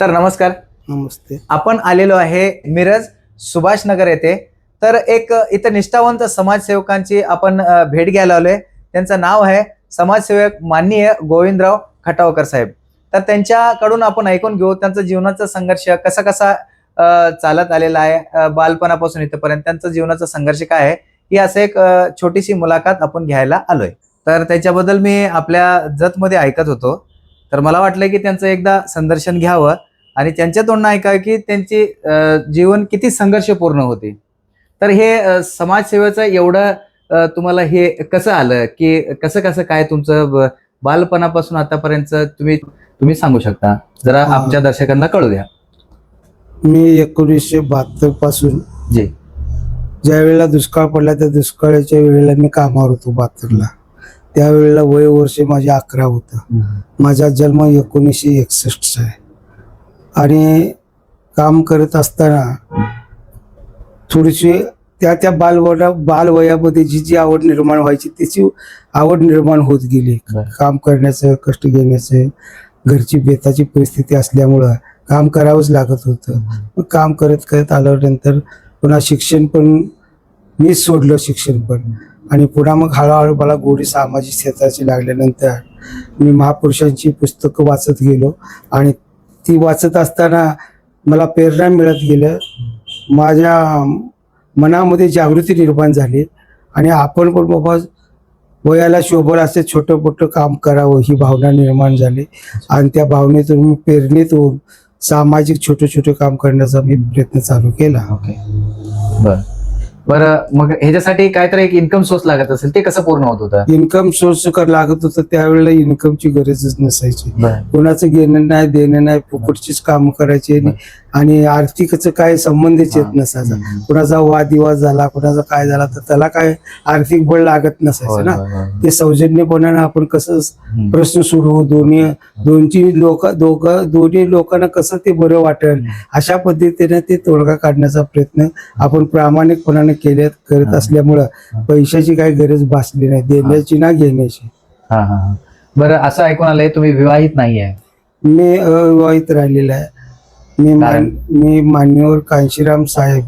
तर नमस्कार. नमस्ते. आपण आलेलो आहे मिरज सुभाष नगर येथे. तर एक इथं निष्ठावंत समाजसेवकांची आपण भेट घ्यायला आलोय. त्यांचं नाव आहे समाजसेवक माननीय गोविंदराव खटावकर साहेब. तर त्यांच्याकडून आपण ऐकून घेऊ त्यांचा जीवनाचा संघर्ष कसा कसा चालत आलेला आहे बालपणापासून इथपर्यंत त्यांचा जीवनाचा संघर्ष काय आहे ही असं एक छोटीशी मुलाखत आपण घ्यायला आलोय. तर त्याच्याबद्दल मी आपल्या जतमध्ये ऐकत होतो. तर मला वाटलं की त्यांचं एकदा संदर्शन घ्यावं. आणि त्यांच्या तोंडनं ऐकावं की त्यांची जीवन किती संघर्षपूर्ण होते. तर हे समाजसेवेचं एवढं तुम्हाला हे कसं आलं? की कसं कसं काय तुमचं बालपणापासून आतापर्यंत तुम्ही तुम्ही सांगू शकता? जरा. आमच्या दर्शकांना कळू द्या मी एकोणीसशे बहात्तरपासून जी. ज्या वेळेला दुष्काळ पडला त्या दुष्काळाच्या वेळेला मी कामावर होतो बहात्तरला. त्यावेळेला वय वर्ष माझे अकरा होतं. माझा जन्म एकोणीसशे एकसष्टचा आहे. आणि काम करत असताना थोडीशी त्या त्या बालवया बालवयामध्ये जी जी आवड निर्माण व्हायची त्याची आवड निर्माण होत गेली. काम करण्याचं कष्ट घेण्याचं घरची बेताची परिस्थिती असल्यामुळं काम करावंच लागत होतं. मग काम करत करत आल्यानंतर पुन्हा शिक्षण पण मीच सोडलं शिक्षण पण. आणि पुन्हा मग हळूहळू मला गोडी सामाजिक क्षेत्राची लागल्यानंतर मी महापुरुषांची पुस्तकं वाचत गेलो आणि ती वाचत असताना मला प्रेरणा मिळत गेलं. माझ्या मनामध्ये जागृती निर्माण झाली आणि आपण पण बाबा वयाला शोभर असे छोटं मोठं काम करावं ही भावना निर्माण झाली. आणि त्या भावनेतून मी प्रेरणेत होऊन सामाजिक छोटे छोटे काम करण्याचा मी प्रयत्न चालू केला. ओके. बर. बरं मग ह्याच्यासाठी काहीतरी एक इन्कम सोर्स लागत असेल ते कसं पूर्ण होत होतं? इन्कम सोर्स कर लागत होतं त्यावेळेला इन्कमची गरजच नसायची. बरं. कोणाचं घेणं नाही देणं नाही फुकटचीच काम करायची आणि- आणि आर्थिकच काय संबंधच येत नसायचा. कुणाचा वादविवाद झाला कुणाचा काय झाला तर त्याला काय आर्थिक बळ लागत नसायचं ना? ते सौजन्यपणानं आपण कसं प्रश्न सोडवू दोन्ही दोनची लोक दोघं दोन्ही लोकांना कसं ते बरं वाटेल? अशा पद्धतीने ते तोडगा काढण्याचा प्रयत्न आपण प्रामाणिकपणाने केले करत. असल्यामुळं पैशाची काही गरज भासली नाही देण्याची ना घेण्याची हा हा हा. बरं असं ऐकून आलंय तुम्ही विवाहित नाहीये मी अविवाहित राहिलेला आहे मी मान कारण? मी मान्यवर कांशीराम साहेब.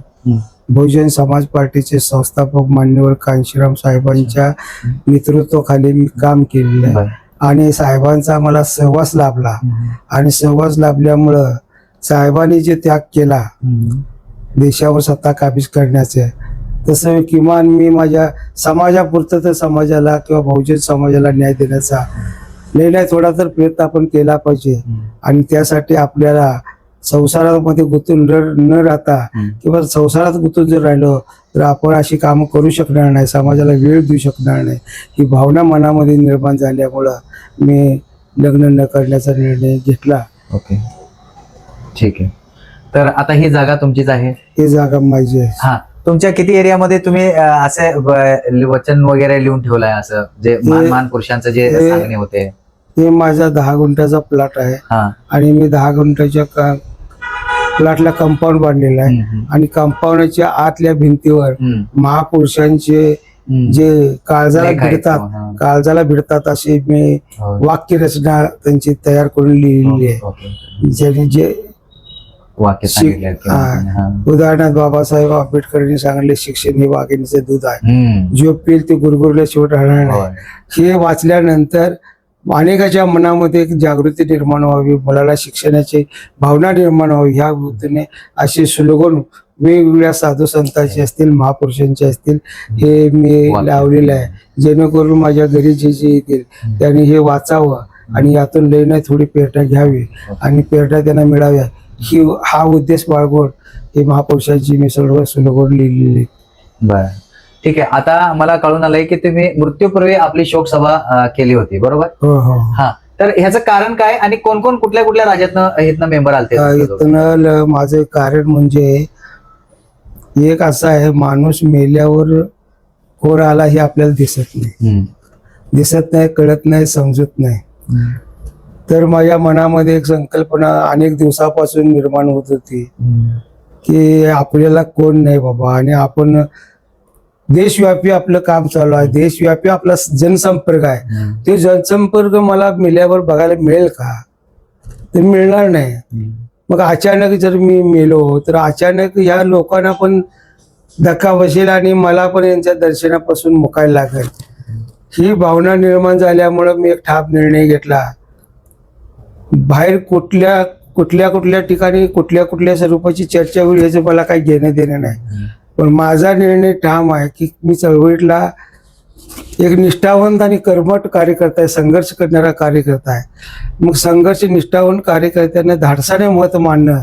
बहुजन समाज पार्टीचे संस्थापक मान्यवर कांशीराम साहेबांच्या नेतृत्वाखाली मी काम केलेलं आहे बरं. आणि साहेबांचा मला सहवास लाभला आणि सहवास लाभल्यामुळं साहेबांनी जे त्याग केला देशावर सत्ता काबीज करण्याचे तसं किमान मी माझ्या समाजापुरतं तर समाजाला किंवा बहुजन समाजाला न्याय देण्याचा नाही थोडा तर प्रयत्न आपण केला पाहिजे. आणि त्यासाठी आपल्याला संसारामध्ये गुंतून न राहता किंवा संसारात गुंतून जर राहिलो तर आपण अशी कामं करू शकणार नाही. समाजाला वेळ देऊ शकणार नाही. ही भावना मनामध्ये निर्माण झाल्यामुळं मी लग्न न करण्याचा निर्णय घेतला. ओके. ठीक आहे. तर आता ही जागा तुमचीच आहे? ही जागा माझी आहे. हा. तुमच्या किती एरियामध्ये तुम्ही असे वचन वगैरे लिहून ठेवलंय असं जे मान मान पुरुषांचं जे हे- सांगणे होते हे माझा दहा गुंठाचा प्लॉट आहे हा आणि मी दहा गुंठाच्या का प्लॉटला कंपाऊंड बांधलेलं आहे आणि कंपाऊंडच्या आतल्या भिंतीवर महापुरुषांचे. जे काळजाला. भिडतात हा. काळजाला भिडतात अशी मी हो. वाक्य रचना त्यांची तयार करून लिहिलेली आहे ओके. ज्याने जे वाक्य शिक- सांगितले आहेत किंवा- हा. हा. उदाहरणार्थ बाबासाहेब आंबेडकरांनी सांगितले शिक्षण हे वाघिणीचे दूध आहे हम्म. जो पिल ते गुरगुरल्या शेवट राहणार नाही होय. हे वाचल्यानंतर अनेकाच्या मनामध्ये एक जागृती निर्माण व्हावी मुलाला शिक्षणाची भावना निर्माण व्हावी ह्या वृत्तीने असे स्लोगन वेगवेगळ्या साधू संतांचे असतील महापुरुषांचे असतील हे मी. लावलेलं आहे जेणेकरून माझ्या घरी जे जे येतील त्यांनी हे वाचावं आणि यातून लय नाही थोडी प्रेरणा घ्यावी आणि प्रेरणा त्यांना मिळाव्या ही हा उद्देश बाळगून हे महापुरुषांची मी सर्व स्लोगन लिहिलेली. बर. ठीक आहे. आता मला कळून आलंय की तुम्ही मृत्यूपूर्वी आपली शोकसभा अं, केली होती. बरोबर? हो हो. हा. तर ह्याचं कारण काय आणि कोण कोण कुठल्या कुठल्या राज्यातनं इथनं मेंबर आलते? अ, इथनं ल- माझं कारण म्हणजे एक असं आहे माणूस मेल्यावर कोर आला हे आपल्याला दिसत नाही. हम्म. दिसत नाही कळत नाही समजत नाही. तर माझ्या मनामध्ये एक संकल्पना अनेक दिवसापासून निर्माण होत होती. की आपल्याला कोण नाही बाबा. आणि आपण देशव्यापी आपलं काम चालू आहे. देशव्यापी आपला जनसंपर्क आहे. ते जनसंपर्क मला मेल्यावर बघायला मिळेल का? ते मिळणार नाही. मग अचानक जर मी मेलो तर अचानक या लोकांना पण धक्का बसेल आणि मला पण यांच्या दर्शनापासून मुकायला लागेल. ही भावना निर्माण झाल्यामुळं मी एक ठाप निर्णय घेतला. बाहेर कुठल्या कुठल्या कुठल्या ठिकाणी कुठल्या कुठल्या स्वरूपाची चर्चा होईल याचं मला काही घेणं देणं नाही. पण माझा निर्णय ठाम आहे की मी चळवळीतला एक निष्ठावंत आणि कर्मठ कार्यकर्ता आहे संघर्ष करणारा कार्यकर्ता आहे. मग संघर्ष निष्ठावंत कार्यकर्त्यांना धाडसाने मत मांडणं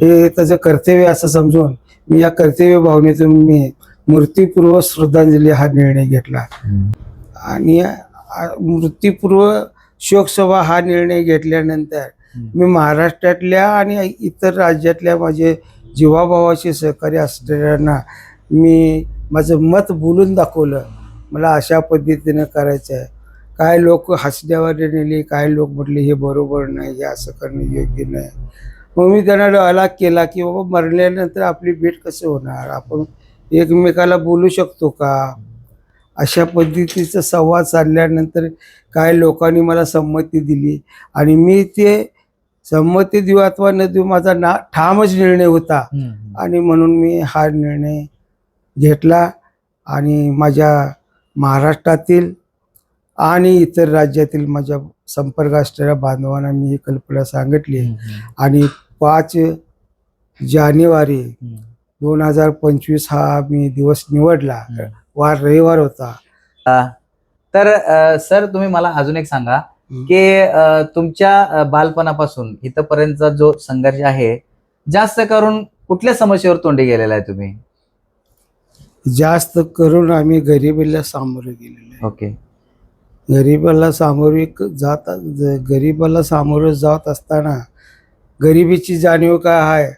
हे त्याचं कर्तव्य असं समजून मी या कर्तव्य भावनेतून मी मूर्तीपूर्व श्रद्धांजली हा निर्णय घेतला. आणि मृत्यूपूर्व शोकसभा हा निर्णय घेतल्यानंतर मी महाराष्ट्रातल्या आणि इतर राज्यातल्या माझे जीवाभावाचे सहकारी असलेल्यांना मी माझं मत बोलून दाखवलं. मला अशा पद्धतीनं करायचं आहे. काय लोक हसण्यावर नेले काय लोक म्हटले हे बरोबर नाही हे असं करणं योग्य नाही. मग मी त्यांना अलाग केला की बाबा मरल्यानंतर आपली भेट कसं होणार? आपण एकमेकाला बोलू शकतो का? अशा पद्धतीचा संवाद साधल्यानंतर काय लोकांनी मला संमती दिली. आणि मी ते संमती देऊ अथवा न देऊ माझा ना ठामच निर्णय होता. आणि म्हणून मी हा निर्णय घेतला. आणि माझ्या महाराष्ट्रातील आणि इतर राज्यातील माझ्या संपर्क असलेल्या बांधवांना मी ही कल्पना सांगितली. आणि पाच जानेवारी दोन हजार पंचवीस हा मी दिवस निवडला. वार रविवार होता. तर अ, सर तुम्ही मला अजून एक सांगा की अ, तुमच्या अ, बालपणापासून इथपर्यंतचा जो संघर्ष आहे जास्त करून कुठल्या समस्येवर तोंडी गेलेला आहे तुम्ही? जास्त करून आम्ही गरिबीला सामोरे गेलेलो आहे. ओके. गरिबाला सामोरे जात ज- गरिबाला सामोरं जात असताना गरिबीची जाणीव काय आहे?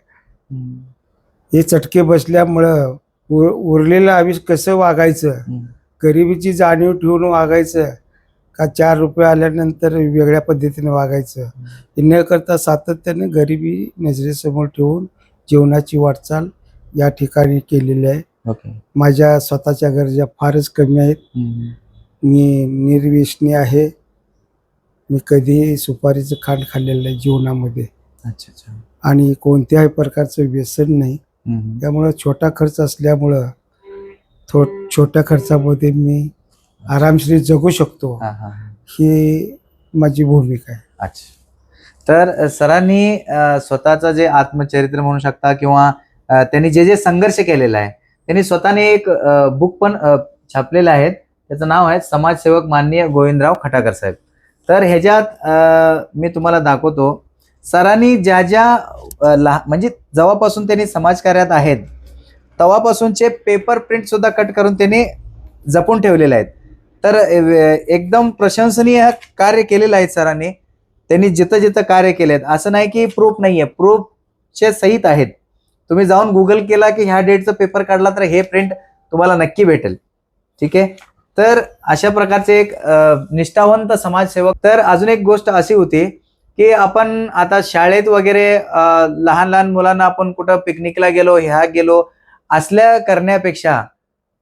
हे चटके बसल्यामुळं उरलेलं आम्ही कसं वागायचं? गरिबीची जाणीव ठेवून वागायचं का चार रुपये आल्यानंतर वेगळ्या पद्धतीने वागायचं? न करता सातत्याने गरिबी नजरेसमोर ठेवून जीवनाची वाटचाल या ठिकाणी केलेली आहे. ओके. माझ्या स्वतःच्या गरजा फारच कमी आहेत. मी निर्व्यसनी आहे. मी कधीही सुपारीचं खांड खाल्लेलं आहे जीवनामध्ये. अच्छा अच्छा. आणि कोणत्याही प्रकारचं व्यसन नाही. त्यामुळं छोटा खर्च असल्यामुळं थो छोट्या खर्चामध्ये मी आरामशीर जगू शकतो. हा, माझी भूमिका आहे. अच्छा. तर सरांनी स्वतःचं जे आत्मचरित्र म्हणू शकता किंवा त्यांनी जे जे संघर्ष केलेला आहे त्यांनी स्वतःने एक बुक पण छापलेलं आहे. त्याचं नाव आहे समाजसेवक माननीय गोविंदराव खटाकर साहेब. तर ह्याच्यात मी तुम्हाला दाखवतो सरांनी ज्या ज्या लहा म्हणजे जेव्हापासून त्यांनी समाजकार्यात आहेत तेव्हापासूनचे पेपर प्रिंट सुद्धा कट करून त्यांनी जपून ठेवलेले आहेत. तर एकदम प्रशंसनीय कार्य केलेलं आहे सरांनी. त्यांनी जिथं जिथं कार्य केले आहेत असं नाही की प्रूफ नाही आहे प्रूफचे सहित आहेत. तुम्ही जाऊन गुगल केला की ह्या डेटचा पेपर काढला तर हे प्रिंट तुम्हाला नक्की भेटेल. ठीक आहे? तर अशा प्रकारचे एक निष्ठावंत समाजसेवक. तर अजून एक गोष्ट अशी होती की आपण आता शाळेत वगैरे लहान लहान मुलांना आपण कुठं पिकनिकला गेलो ह्या गेलो असल्या करण्यापेक्षा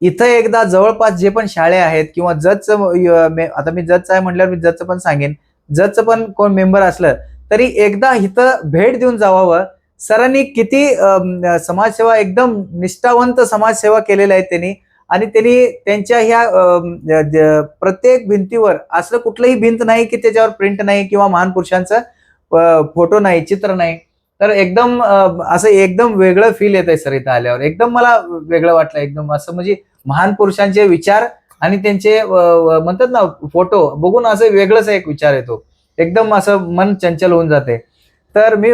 इथं एकदा जवळपास जे पण शाळे आहेत किंवा जजचं आता मी जजचं आहे म्हटल्यावर मी जजचं पण सांगेन. जजचं पण कोण मेंबर असलं तरी एकदा इथं भेट देऊन जावावं. सरांनी किती समाजसेवा एकदम निष्ठावंत समाजसेवा केलेल्या आहेत त्यांनी. आणि त्यांनी त्यांच्या ह्या प्रत्येक भिंतीवर असं कुठलंही भिंत नाही की त्याच्यावर प्रिंट नाही किंवा महान पुरुषांचं फोटो नाही चित्र नाही. तर एकदम असं एकदम वेगळं फील येत आहे सर इथं आल्यावर. एकदम मला वेगळं वाटलं एकदम असं म्हणजे महान पुरुषांचे विचार आणि त्यांचे म्हणतात ना फोटो बघून असं वेगळंच एक विचार येतो. एकदम असं मन चंचल होऊन जाते. तर मी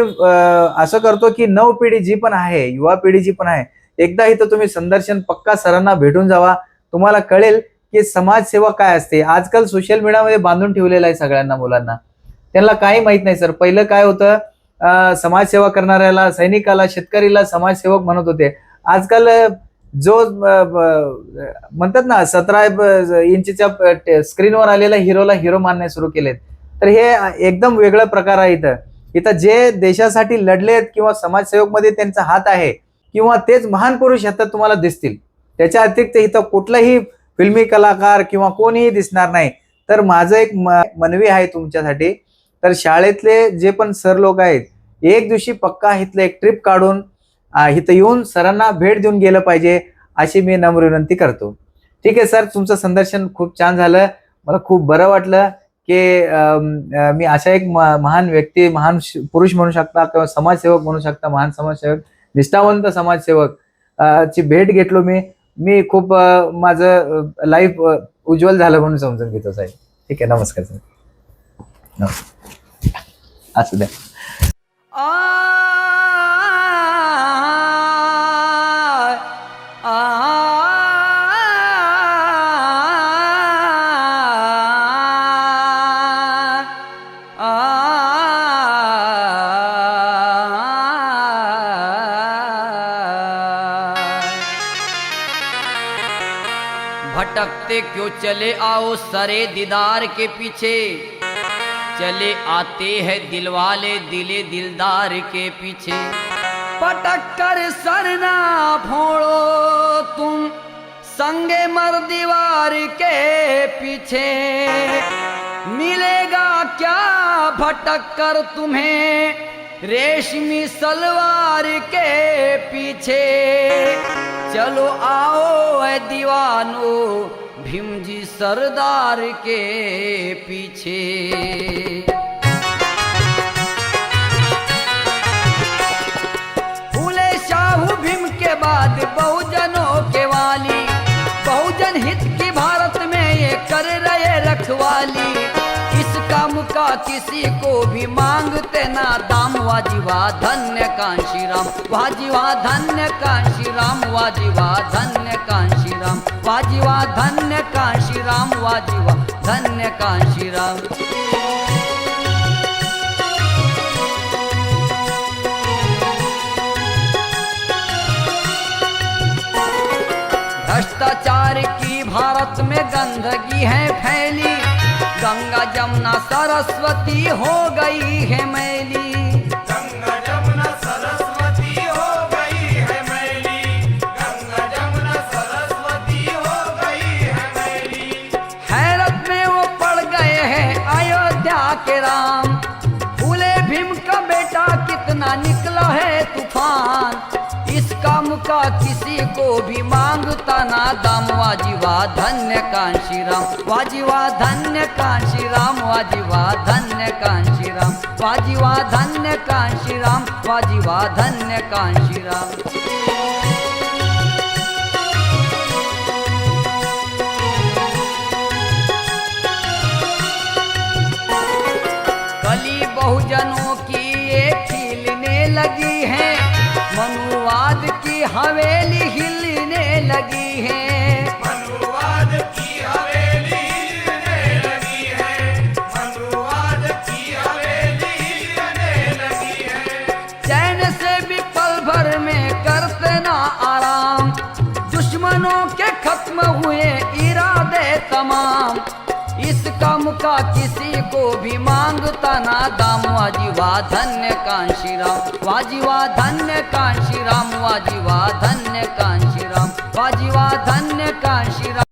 असं करतो की नव पिढी जी पण आहे युवा पिढी जी पण आहे एकदा इथं तुम्ही संदर्शन पक्का सरांना भेटून जावा. तुम्हाला कळेल की समाजसेवा काय असते. आजकाल सोशल मीडियामध्ये बांधून ठेवलेलं आहे सगळ्यांना मुलांना. त्यांना काही माहीत नाही सर. पहिलं काय होतं समाजसेवा करणाऱ्याला सैनिकाला शेतकरीला समाजसेवक म्हणत होते. आजकाल जो म्हणतात ना सतरा इंचच्या स्क्रीनवर आलेला हिरोला हिरो मानणे सुरू केलेत. तर हे एकदम वेगळं प्रकार आहे इथं. इथं जे देशासाठी लढलेत किंवा समाजसेवकमध्ये त्यांचा हात आहे किंवा तेच महान पुरुष आता तुम्हाला दिसतील. त्याच्या अतिरिक्त इथं कुठलाही फिल्मी कलाकार किंवा कोणीही दिसणार नाही. तर माझं एक म- मनवी आहे तुमच्यासाठी. तर शाळेतले जे पण सर लोक आहेत एक दिवशी पक्का इथलं एक ट्रिप काढून इथं येऊन सरांना भेट देऊन गेलं पाहिजे अशी मी नम्र विनंती करतो. ठीक आहे सर तुमचं संदर्शन खूप छान झालं. मला खूप बरं वाटलं की मी अशा एक म- महान व्यक्ती महान पुरुष म्हणू शकता किंवा समाजसेवक म्हणू शकता महान समाजसेवक. निष्ठावंत समाजसेवक ची भेट घेतलो मी. मी खूप माझं लाईफ उज्ज्वल झालं म्हणून समजून घेतो साहेब. ठीक आहे नमस्कार सर असू द्या. भटकते क्यों चले आओ सरे दीदार के पीछे? चले आते हैं दिलवाले दिले दिलदार के पीछे। पटक कर सरना फोड़ो तुम, संगे मर दीवार के पीछे। मिलेगा क्या भटक कर तुम्हें रेशमी सलवार के पीछे? चलो आओ दीवानो भीम जी सरदार के पीछे। फूले शाहू भीम के बाद बहुजनों के वाली। बहुजन हित की भारत में ये कर रहे रखवाली। किसी को भी मांगते ना दाम। वाजीवा धन्य कांशी राम। वाजीवा धन्य कांशी राम। वाजीवा धन्य कांशी राम। वाजीवा धन्य कांशी राम। वाजीवा धन्य कांशी राम। भ्रष्टाचार की भारत में गंदगी है फैली। जमुना सरस्वती हो गई है मैली। गंगा जमुना सरस्वती दाम वाजीवा धन्य कांशी राम वाजीवा धन्य कांशी राम वाजीवा धन्य कांशी राम वाजीवा धन्य कांशी राम वाजीवा धन्य कांशी राम कली बहुजनों की ये खिलने लगी है, मनुवाद की हवेली हिलने लगी है। का किसी को भी मांगता ना दाम? वाजीवा धन्य कांशी राम। वाजीवा धन्य कांशी राम वाजीवा धन्य कांशी राम। वाजीवा धन्य कांशी राम।